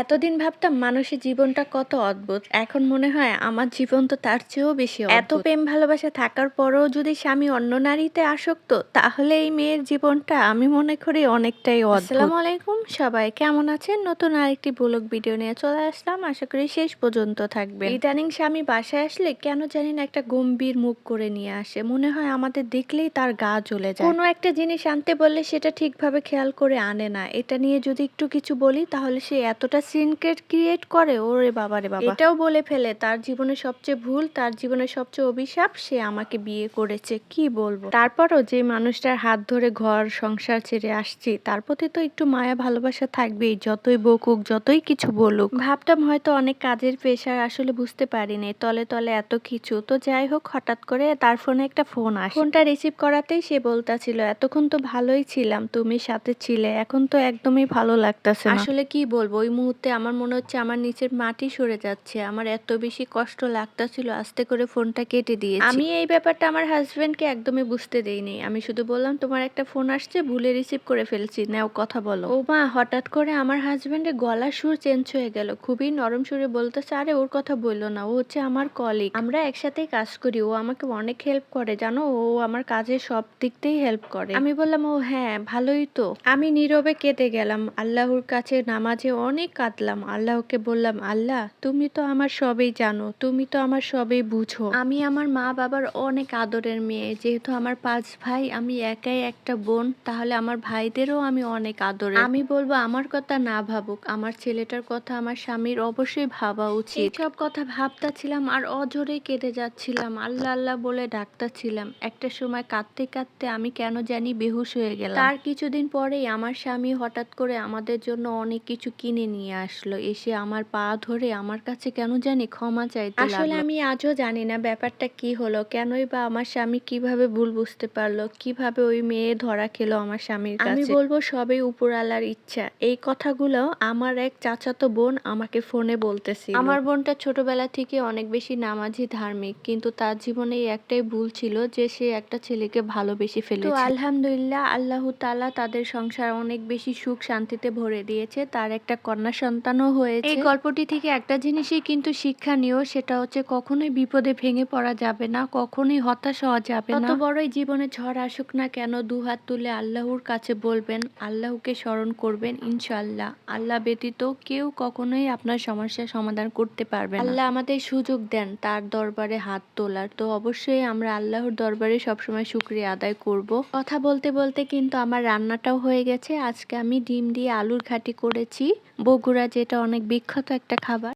এতদিন ভাবতাম মানুষের জীবনটা কত অদ্ভুত। এখন মনে হয় আমার জীবন তো তার চেয়েও বেশি এত প্রেম ভালোবাসা থাকার পরেও যদি স্বামী অন্য নারীতে আসক্ত তাহলে এই মেয়ের জীবনটা আমি মনে করি অনেকটাই আসসালামু আলাইকুম সবাই কেমন আছেন? নতুন আরেকটি ব্লগ ভিডিও নিয়ে চলে আসলাম। আশা করি শেষ পর্যন্ত থাকবে ইদানিং স্বামী বাসায় আসলে কেন জানি না একটা গম্ভীর মুখ করে নিয়ে আসে। মনে হয় আমাদের দেখলেই তার গা জ্বলে যায়। কোনো একটা জিনিস আনতে বললে সেটা ঠিকভাবে খেয়াল করে আনে না। এটা নিয়ে যদি একটু কিছু বলি তাহলে সে এতটা সিনক্রেট ক্রিয়েট করে? ওরে বাবা রে বাবা। এটাও বলে ফেলে তার জীবনে সবচেয়ে ভুল তার জীবনে সবচেয়ে অভিশাপ সে আমাকে বিয়ে করেছে কি বলব? তারপরও যে মানুষটার হাত ধরে ঘর সংসার ছেড়ে আসছি তার প্রতি তো একটু মায়া ভালোবাসা থাকবেই যতই বকুক যতই কিছু বলুক। ভাবতাম হয়তো অনেক কাজের পেশার আসলে বুঝতে পারিনি তলে তলে এত কিছু। তো যাই হোক হঠাৎ করে তার ফোনে একটা ফোন আসে। ফোনটা রিসিভ করাতেই সে বলতাছিল এতক্ষণ তো ভালোই ছিলাম তুমি সাথে ছিলে এখন তো একদমই ভালো লাগতেছে আসলে কি বলব ওই মুহূর্তে আমার মনে হচ্ছে আমার নিচের মাটি সরে যাচ্ছে। আমার এত বেশি কষ্ট লাগতাছিল আস্তে করে ফোনটা কেটে দিয়ে আমি এই ব্যাপারটা আমার হাজবেন্ডকে একদমই বুঝতে দেইনি। আমি শুধু বললাম তোমার একটা ফোন আসছে ভুলে রিসিভ করে ফেলছি। নাও কথা বলো। ও মা হঠাৎ করে আমার হাজবেন্ডের গলার সুর চেঞ্জ হয়ে গেল। খুবই নরম সুরে বলতেছে আরে ওর কথা বলল না ও হচ্ছে আমার কলিগ আমরা একসাথেই কাজ করি ও আমাকে অনেক হেল্প করে জানো? ও আমার কাজে সব দিক হেল্প করে। আমি বললাম ও হ্যাঁ ভালোই তো। আমি নীরবে কেটে গেলাম। আল্লাহর কাছে নামাজে অনেক কাঁদলাম, আল্লাহকে বললাম, আল্লাহ, তুমি তো আমার সবই জানো, তুমি তো আমার সবই বুঝো। আমি আমার মা বাবার অনেক আদরের মেয়ে, যেহেতু আমার পাঁচ ভাই, আমি একাই একটা বোন, তাহলে আমার ভাইদেরও আমি অনেক আদরের। আমি বলব, আমার কথা না ভাবুক, আমার ছেলেটার কথা আমার স্বামীর অবশ্যই ভাবা উচিত। সব কথা ভাবতাছিলাম আর অজরে কেটে যাচ্ছিলাম, আল্লাহ আল্লাহ বলে ডাকতাছিলাম। একটা সময় কাঁদতে কাঁদতে আমি কেন জানি বেহুশ হয়ে গেলাম। তার কিছুদিন পরেই আমার স্বামী হঠাৎ করে আমাদের জন্য অনেক কিছু কিনে নিয়ে আসলো। এসে আমার পা ধরে আমার কাছে কেন জানি ক্ষমা চাইতে আসলে আমি আজও জানি না ব্যাপারটা কি হলো কেনই বা আমার স্বামী কীভাবে ভুল বুঝতে পারল কীভাবে ওই মেয়ে ধরা খেলো আমার স্বামীর কাছে। আমি বলব সবই উপরালার ইচ্ছা। এই কথাগুলো আমার এক চাচাতো বোন আমাকে ফোনে বলতেছি আমার বোনটা ছোটবেলা থেকে অনেক বেশি নামাজি ধার্মিক কিন্তু তার জীবনে একটাই ভুল ছিল যে সে একটা ছেলেকে ভালোবেসে ফেলেছে। তো আলহামদুলিল্লাহ আল্লাহ তাআলা তাদের সংসার অনেক বেশি সুখ শান্তিতে ভরে দিয়েছে। তার একটা কন্যা সন্তানও হয়েছে। এই গল্পটি থেকে একটা জিনিসই কিন্তু শিক্ষণীয় সেটা হচ্ছে কখনোই বিপদে ভেঙে পড়া যাবে না কখনোই হতাশ হওয়া যাবে না। তত বড়ই জীবনে ঝড় আসুক না কেন দুহাত তুলে আল্লাহর কাছে বলবেন আল্লাহকে স্মরণ করবেন ইনশাআল্লাহ। আল্লাহ ব্যতীত কেউ কখনোই আপনার সমস্যার সমাধান করতে পারবে না। আল্লাহ আমাদের সুযোগ দেন তার দরবারে হাত তোলার। তো অবশ্যই আমরা আল্লাহর দরবারে সবসময় শুক্রিয়া আদায় করব। কথা বলতে বলতে কিন্তু আমার রান্নাটাও হয়ে গেছে। আজকে আমি ডিম দিয়ে আলুর ঘাটি করেছি। বগুড়া যেটা অনেক বিখ্যাত একটা খাবার।